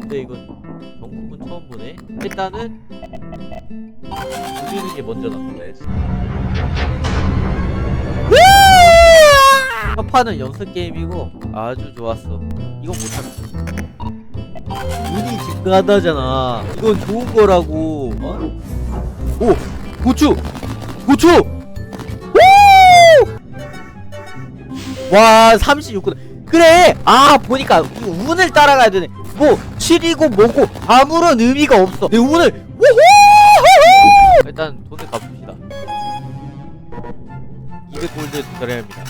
근데 이건 정품은 처음 보네. 일단은 우주는 게 먼저 나쁘네. 첫 판은 연습 게임이고 아주 좋았어. 이건 못 참지. 운이 증가한다잖아. 이건 좋은 거라고. 어? 오 고추 고추. 오! 와 36분. 그래. 아 보니까 이 운을 따라가야 되네. 뭐 7이고 뭐고 아무런 의미가 없어. 내 운을 우후! 일단 돈을 갚읍시다. 200골드 드려야 합니다.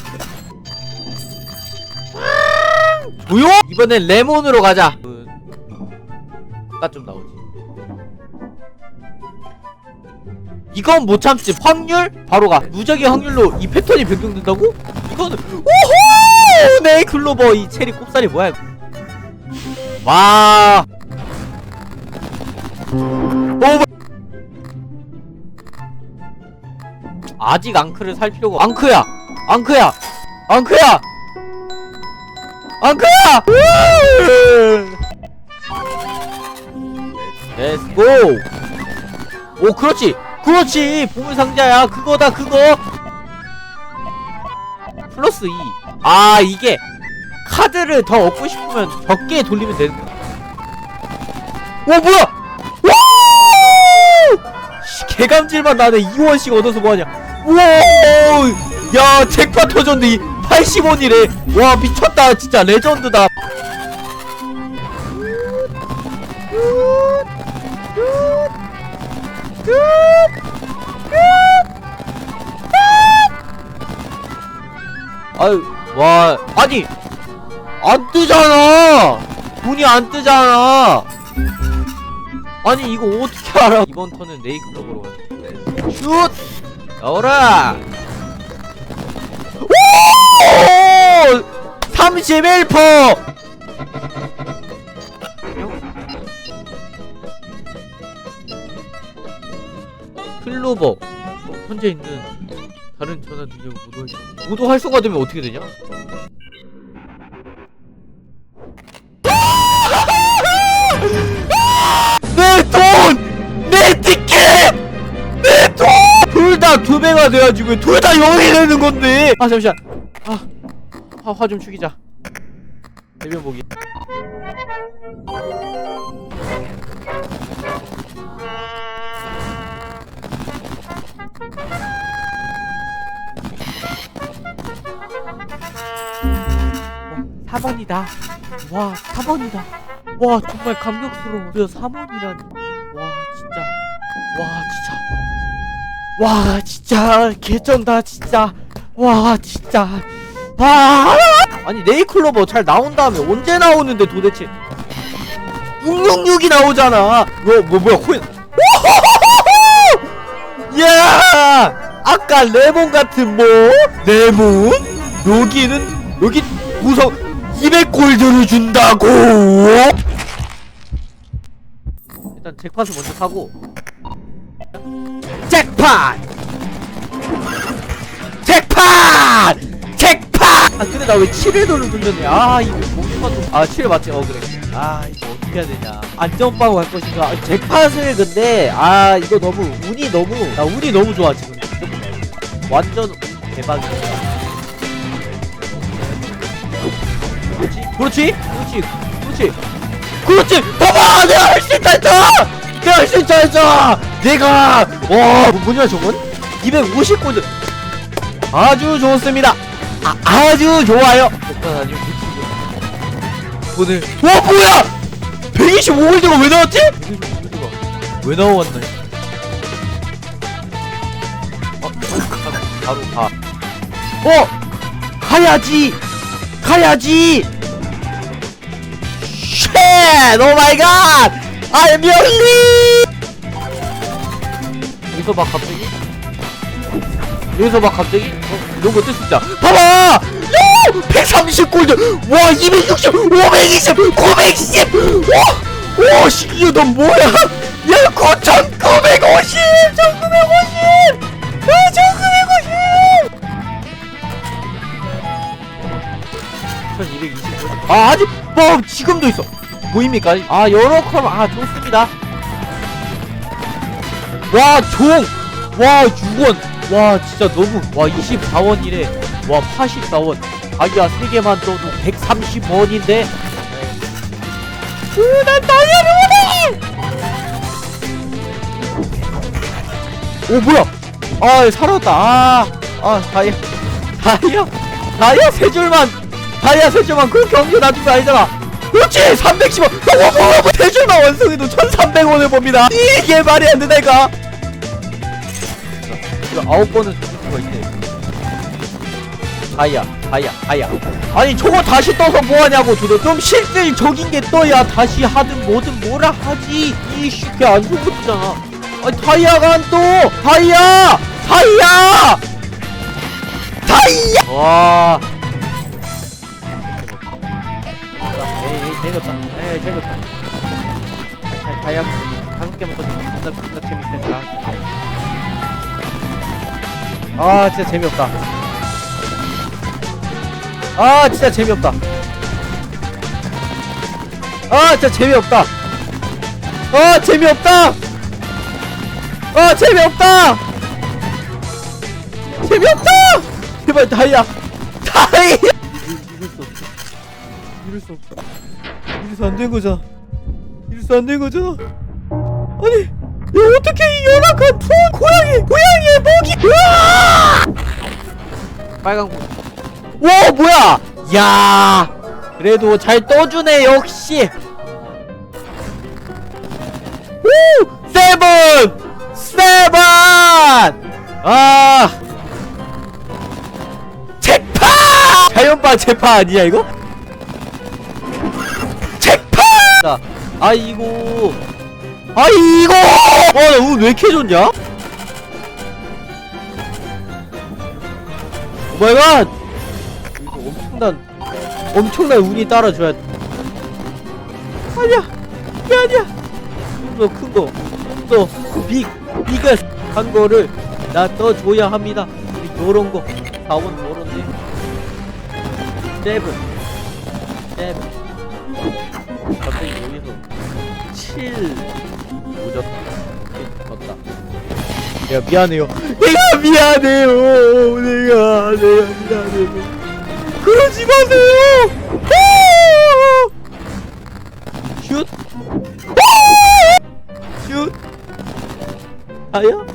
조용! 이번엔 레몬으로 가자. 그, 아까 좀 나오지. 이건 못 참지. 확률? 바로 가. 무적의 확률로 이 패턴이 변경된다고? 이거는 오호! 네 클로버 이 체리 꼽살이 뭐야? 와. 오. 뭐- 아직 앙크를 살 필요가. 앙크야. 앙크야. 앙크야. 앙크야. 렛츠 고. 오 그렇지. 그렇지. 보물 상자야. 그거다 그거. 플러스 2. 아 이게 카드를 더 얻고 싶으면 적게 돌리면 되는 거야. 와 뭐야? 와! 씨, 개감질만 나네. 2원씩 얻어서 뭐하냐? 우와! 야 잭팟 터졌는데 80원이래. 와 미쳤다. 진짜 레전드다. 아유 와 아니 안 뜨잖아. 돈이 안 뜨잖아. 아니 이거 어떻게 알아? 이번 턴은 네이클럽으로 가자. 슛! 나오라! 오! 31퍼! 클로버. 어, 현재 있는 다른 전화 능력을 모두 활성 모두 활성화 되면 어떻게 되냐? 배가 돼가지고 둘 다 영이 되는 건데 아 잠시만 아화 좀 죽이자 대변 보기 어, 4번이다. 와, 4번이다. 와, 정말 감격스러워. 드디어 3번이라니. 와, 진짜. 와, 진짜. 와, 진짜. 개쩐다, 진짜. 와, 진짜. 아! 아니, 네이클로버 잘 나온 다음에 언제 나오는데 도대체. 666이 나오잖아. 뭐, 뭐, 뭐야, 코인. 야! 아까 레몬 같은 뭐? 레몬? 여기는 여기 구성 200골드를 준다고. 일단 잭팟을 먼저 사고. 잭팟! 잭팟! 잭팟! 아 근데 나 왜 7회도를 돌렸네. 아 이거 멍청한 아 7회 맞지? 어 그래. 아 이거 어떻게 해야 되냐. 안전빵으로 갈 것인가? 아, 잭팟을 근데 아 이거 너무 운이 너무 나 운이 너무 좋아 지금. 완전 대박이야. 그렇지? 그렇지? 그렇지? 그렇지! 봐봐! 내가 할 수 있다 했잖아! 내가 있다 했잖아! 내가! 와, 뭐냐 저건? 250골드! 아주 좋습니다! 아, 아주 좋아요! 오늘 와 뭐야! 125골드가 왜 나왔지? 125골드가 왜 나왔나? 어, 바로 가. 어! 가야지! 가야지! 쉣! 오 마이 갓! Your lead! 여기서 막 갑자기? 여기서 막 갑자기? 어, 이런 거뜰 수 있다. 봐봐! 야! 130 골드! 와, 260! 520! 910! 와! 와, 씨, 이거 넌 뭐야? 야, 9,950! 1,950! 야, 1,950! 1220. 아, 아직, 뭐, 지금도 있어. 보입니까? 아 요렇게 아 좋습니다 와, 종! 와, 6원! 와 진짜 너무 와 24원이래 와 84원 아기야 3개만 떠도 130원인데 으난 다이아를 원해 오, 뭐야! 아, 살았다. 아, 아, 다이아. 다이아. 다이아 세 줄만! 다이아 세 줄만 그렇게 옮겨 놔준 거 아니잖아! 그렇지! 310원! 어머, 어머, 세 줄만 완성해도 1300원을 봅니다! 이게 말이 안 된다니까! 이거 아홉 번은 수가 있네 다이아 다이아 다이아 아니, 저거 다시 떠서 뭐하냐고, 저도. 좀 실질적인 게 떠야 다시 하든 뭐든 뭐라 하지 이 쉽게 안 좋은 것이잖아 아니, 다이아가 안 떠! 다이아! 다이아! 다이아! 와 재밌다 에이 재밌다 다- 다이아 다섯 개 먹고 존나 존나 재밌다 아, 진짜 재미없다. 아, 진짜 재미없다. 아, 진짜 재미없다. 아, 재미없다. 아, 재미없다. 재미없다. 제발 다이아. 다이아. 이럴 수 없어 이래서 안 된 거잖아. 이래서 안 된 거잖아. 아니, 야, 어떻게 이 열악한 푸 고양이, 고양이의 목이, 으아! 빨간 거 와, 뭐야! 야, 그래도 잘 떠주네, 역시! 오! 세븐! 세븐! 아! 책파! 자연바 책파 아니야, 이거? 자, 아이고. 아이고! 와, 나운왜 이렇게 좋냐? 오마이갓! 엄청난, 엄청난 운이 따라줘야 돼. 아니야! 이게 아니야! 좀더큰 거, 좀더 빅, 빅한 거를 나 떠줘야 합니다. 요런 거, 4원 요런데. 세븐. 세븐. 갑자기 여기서 7 오졌다. 졌다. 내가 미안해요. 내가 미안해요. 내가 내가 미안해요. 그러지 마세요. 슛. 슛. 아야?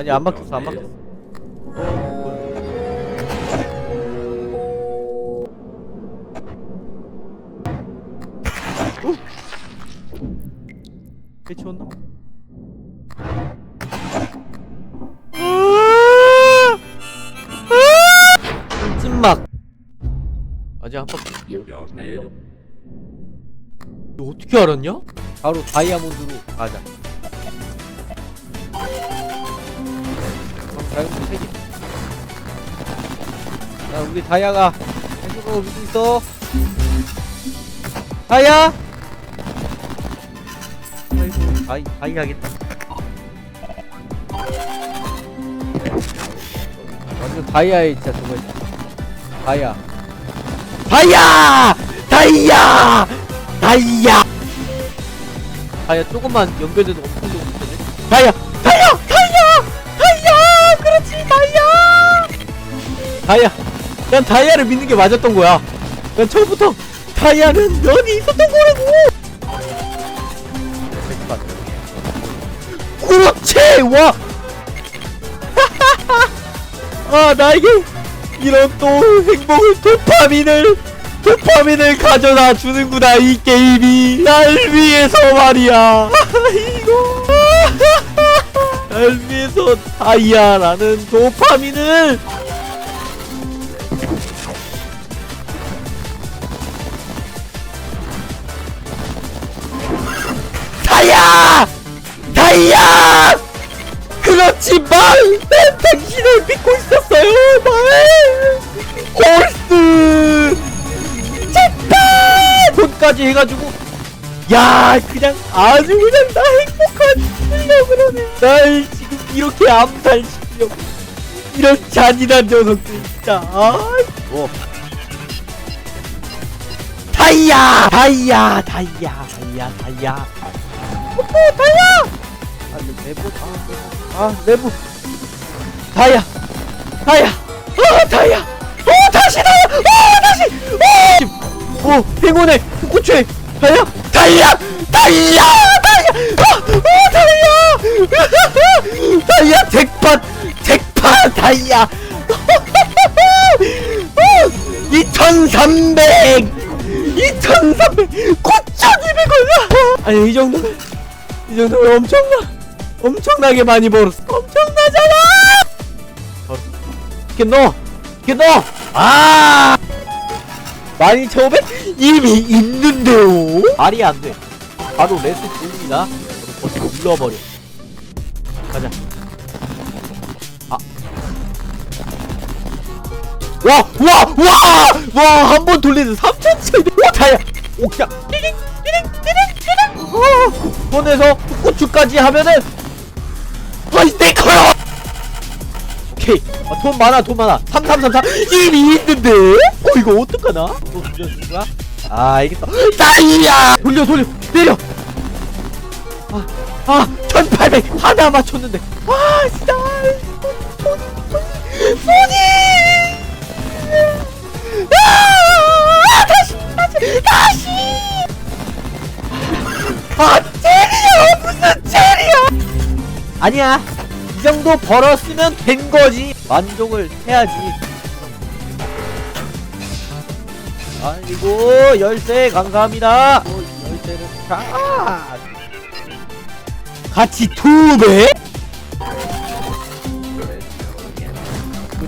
아니 안 막혔어 안 막혔어. 해치웠나? 찐막 아직 한 바퀴 너 어떻게 알았냐? 바로 다이아몬드로 가자 다이아몬드 세개 자 우리 다이아가 해주고 믿고 있어. 다이아! 아이고 다이 다이 하겠다. 완전 다이아에 진짜 저거 있다 다이아. 다이아! 다이아! 다이아! 다이아! 조금만 연결돼도 엄청 좋은 거네 다이아 다이아. 난 다이아를 믿는 게 맞았던 거야. 난 처음부터 다이아는 여기 있었던 거라고! 그렇지! 와! 아 나에게 이런 또 행복을 도파민을 도파민을 가져다 주는구나 이 게임이. 날 위해서 말이야. 이거. 날 위해서 다이아라는 도파민을 다이아 그렇지만 난 당신을 믿고 있었어요 말 홀스! 톤까지 해가지고 야 그냥 아주 그냥 나 행복한 그러네. 날 지금 이렇게 암살시키려고. 이런 잔인한 녀석들 진짜. 아이. 뭐 다이아! 다이아! 다이아! 다이아! 다이아! 오 다이아 아 내부 아, 아 내부. 다이아. 다이아. 아 다이아. 어 다시 다이아 어 다시. 어! 오 행운의 꽃에 다이아. 다이아. 다이아. 다이아. 어, 어 다이아. 다이아. 잭팟. 잭팟. 다이아. 2300 2300 9200원 아니 이 정도면 이 정도면 엄청나 엄청나게 많이 벌었어 엄청나잖아! 이렇게 넣어! 이렇게 넣어! 아! 12500 이미 있는데요? 말이 안 돼. 바로 레스 줍니다. 눌러버려. 가자. 아. 와, 와, 와, 와, 한 번 돌리는 3,700. 와, 다야. 오, 그냥, 띠링, 띠링, 띠링, 띠링. 어, 손에서 고추까지 하면은, 아이, 내 거야! 오케이. 아, 돈 많아, 돈 많아. 3333. 이미 있는데? 어, 이거 어떡하나? 또 돌려줄 거야? 아, 알겠어. 다이야! 돌려, 돌려, 내려! 아, 아, 1800. 하나 맞췄는데. 아, 진짜. 손, 손, 손이! 아! 다시 다시 다시 아 체리야 무슨 체리야 아니야. 이 정도 벌었으면 된 거지. 만족을 해야지. 아이고 열쇠 감사합니다. 어, 열쇠는 자 같이 두 배?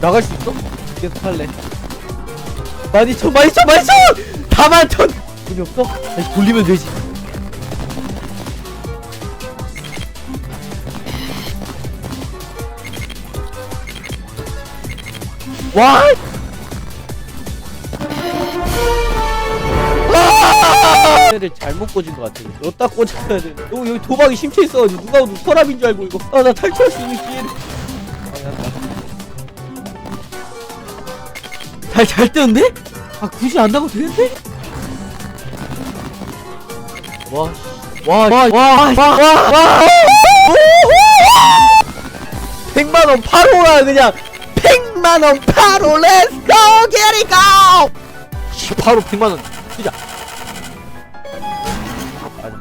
나갈 수 있어? 계속 할래. 많이 쳐 많이 쳐 많이 쳐! 다만 천 돈이 없어? 아니 돌리면 되지 와 아! 를 잘못 꽂은 것 같아. 넣다 꽂아야 돼. 너 여기 도박이 심취 있어가지고 누가 봐도 서랍인 줄 알고 이거. 아 나 탈출할 수 있는 기회를. 잘, 잘 뜨는데? 아, 굳이 안 나가도 되는데? 와, 씨. 와, 와, 와, 와, 와, 와. 100만원 바로라, 그냥. 100만원 바로, let's go, get it go! 씨, 바로 100만원. 진짜. 맞아.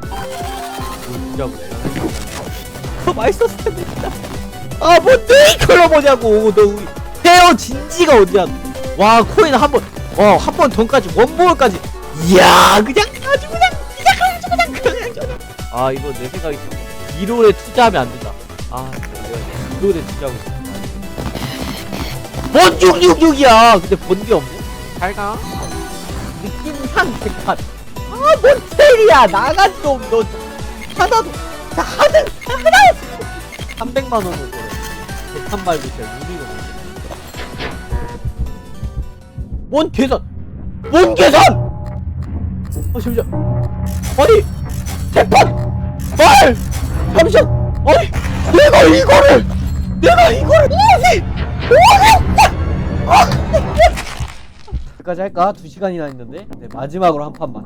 진짜 더 맛있었을 텐데, 진짜. 아, 뭔데 이걸 보냐고. 너 헤어 진지가 어디야? 와 코인 한 번, 어 한 번 돈까지 원몰까지. 이야 그냥 아주 그냥 그냥 아주 그냥 그냥 그냥. 아 이거 내 생각이 이로에 투자하면 안 된다. 아 내가 이로에 투자하고 있어. 뭔 666이야. 근데 번개 없네. 잘 가. 느낌상 백판. 아뭔 셀이야 나가 좀너 하나도 나 하늘 하나 300만 원을 벌어. 백판 말고 진짜 없네. 뭔 계산? 뭔 계산? 아 잠시만. 아니 대판 말 잠시만. 아니 내가 이거를 내가 이거를 어디 여기까지 할까? 두 시간이나 했는데? 네, 마지막으로 한 판만.